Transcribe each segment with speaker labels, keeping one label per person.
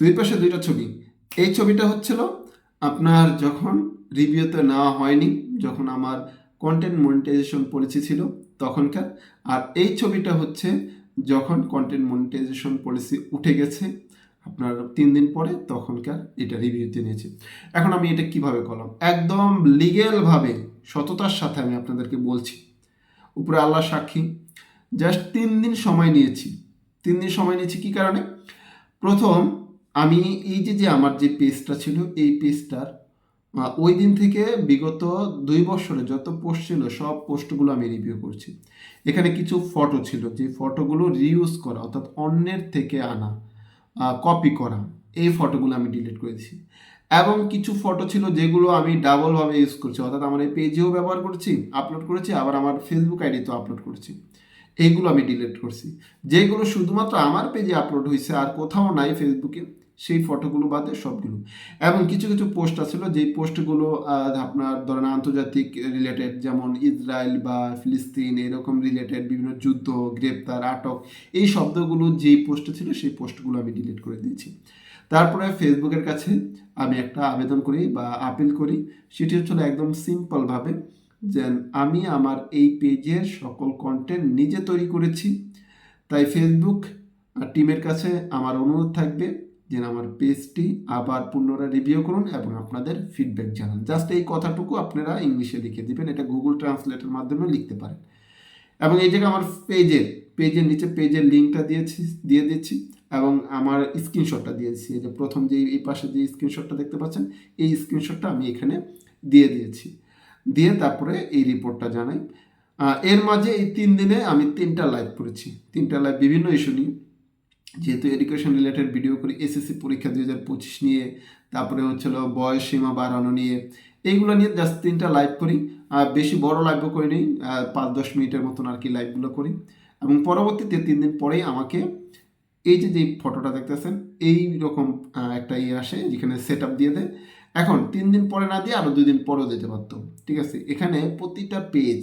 Speaker 1: দুই পাশে দুইটা ছবি। এই ছবিটা হচ্ছিল আপনার যখন রিভিউতে নেওয়া হয়নি, যখন আমার কন্টেন্ট মনিটাইজেশন পলিসি ছিল তখনকার, আর এই ছবিটা হচ্ছে যখন কন্টেন্ট মনিটাইজেশন পলিসি উঠে গেছে আপনার তিন দিন পরে তখনকার এটা রিভিউতে নিয়েছি। এখন আমি এটা কীভাবে করলাম? একদম লিগেলভাবে সততার সাথে আমি আপনাদেরকে বলছি। উপরে আল্লাহ সাক্ষী। জাস্ট তিন দিন সময় নিয়েছি। তিন দিন সময় নিয়েছি কী কারণে? প্রথম আমি এই যে যে আমার যে পেজটা ছিল, এই পেজটার ওই দিন থেকে বিগত দুই বছরে যত পোস্ট ছিল, সব পোস্টগুলো আমি রিভিউ করছি। এখানে কিছু ফটো ছিল, যে ফটোগুলো রিউজ করা, অর্থাৎ অন্যের থেকে আনা কপি করা, এই ফটোগুলো আমি ডিলিট করেছি। এবং কিছু ফটো ছিল যেগুলো আমি ডাবলভাবে ইউজ করছি, অর্থাৎ আমার এই পেজেও ব্যবহার করছি আপলোড করেছি, আবার আমার ফেসবুক আইডিতেও আপলোড করছি। এইগুলো আমি ডিলিট করছি। যেগুলো শুধুমাত্র আমার পেজে আপলোড হয়েছে আর কোথাও নাই ফেসবুকে সেই ফটোগুলো বাদে সবগুলো। এবং কিছু কিছু পোস্ট আছিল যেই পোস্টগুলো আপনার ধরেন আন্তর্জাতিক রিলেটেড যেমন ইসরায়েল বা ফিলিস্তিন, এরকম রিলেটেড বিভিন্ন যুদ্ধ, গ্রেপ্তার, আটক, এই শব্দগুলো যেই পোস্ট ছিল, সেই পোস্টগুলো আমি ডিলিট করে দিয়েছি। তারপরে ফেসবুকের কাছে আমি একটা আবেদন করি বা আপিল করি। সেটি হচ্ছিল একদম সিম্পলভাবে যে আমি আমার এই পেজের সকল কন্টেন্ট নিজে তৈরি করেছি। তাই ফেসবুক টিমের কাছে আমার অনুরোধ থাকবে যে আমার পেজটি আবার পুনরায় রিভিউ করুন এবং আপনাদের ফিডব্যাক জানান। জাস্ট এই কথাটুকু আপনারা ইংলিশে লিখে দিবেন, এটা গুগল ট্রান্সলেটের মাধ্যমে লিখতে পারেন। এবং এই জায়গায় আমার পেজের পেজের নিচে পেজের লিঙ্কটা দিয়েছি, দিয়ে দিচ্ছি এবং আমার স্ক্রিনশটটা দিয়েছি। এই যে প্রথম যে এই পাশে যে স্ক্রিনশটটা দেখতে পাচ্ছেন, এই স্ক্রিনশটটা আমি এখানে দিয়ে দিয়েছি। দিয়ে তারপরে এই রিপোর্টটা জানাই। এর মাঝে এই তিন দিনে আমি তিনটা লাইভ করেছি। তিনটা লাইভ বিভিন্ন ইস্যু নিয়ে। যেহেতু এডুকেশন রিলেটেড ভিডিও করি এসএসসি পরীক্ষা দুই হাজার পঁচিশ নিয়ে, তারপরে হচ্ছিল বয়স সীমা বাড়ানো নিয়ে, এইগুলো নিয়ে জাস্ট তিনটা লাইভ করি। বেশি বড় লাইভও করি নেই পাঁচ দশ মিনিটের মতন আর কি লাইভগুলো করি। এবং পরবর্তীতে তিন দিন পরেই আমাকে এই যে যে ফটোটা দেখতেছেন এই রকম একটা ইয়ে আসে যেখানে সেট আপ দিয়ে দেয়। এখন তিন দিন পরে না দিয়ে আরও দুই দিন পরেও দিতে পারতো। ঠিক আছে? এখানে প্রতিটা পেজ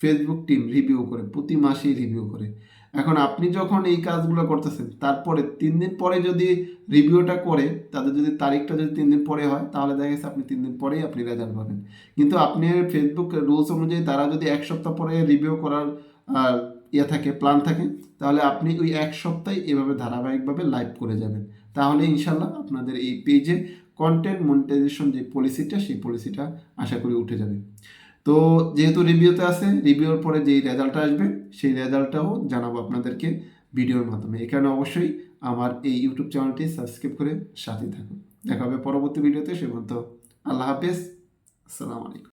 Speaker 1: ফেসবুক টিম রিভিউ করে, প্রতি মাসেই রিভিউ করে। এখন আপনি যখন এই কাজগুলো করতেছেন, তারপরে তিন দিন পরে যদি রিভিউটা করে, তাদের যদি তারিখটা যদি তিন দিন পরে হয়, তাহলে দেখা গেছে আপনি তিন দিন পরেই আপনি রেজাল্ট পাবেন। কিন্তু আপনি ফেসবুক রুলস অনুযায়ী তারা যদি এক সপ্তাহ পরে রিভিউ করার ইয়ে থাকে প্ল্যান থাকে, তাহলে আপনি ওই এক সপ্তাহে এভাবে ধারাবাহিকভাবে লাইভ করে যাবেন। তাহলে ইনশাল্লাহ আপনাদের এই পেজে কন্টেন্ট মনিটাইজেশন যে পলিসিটা সেই পলিসিটা আশা করি উঠে যাবে। তো যেহেতু রিভিউতে আছে রিভিউর পরে যেই রেজাল্টটা আসবে, সেই রেজাল্টটাও জানাব আপনাদেরকে ভিডিওর মাধ্যমে। এখানে অবশ্যই আমার এই ইউটিউব চ্যানেলটি সাবস্ক্রাইব করে সাথে থাকুন। দেখা হবে পরবর্তী ভিডিওতে সে পর্যন্ত আল্লাহ হাফেজ। আসসালামু আলাইকুম।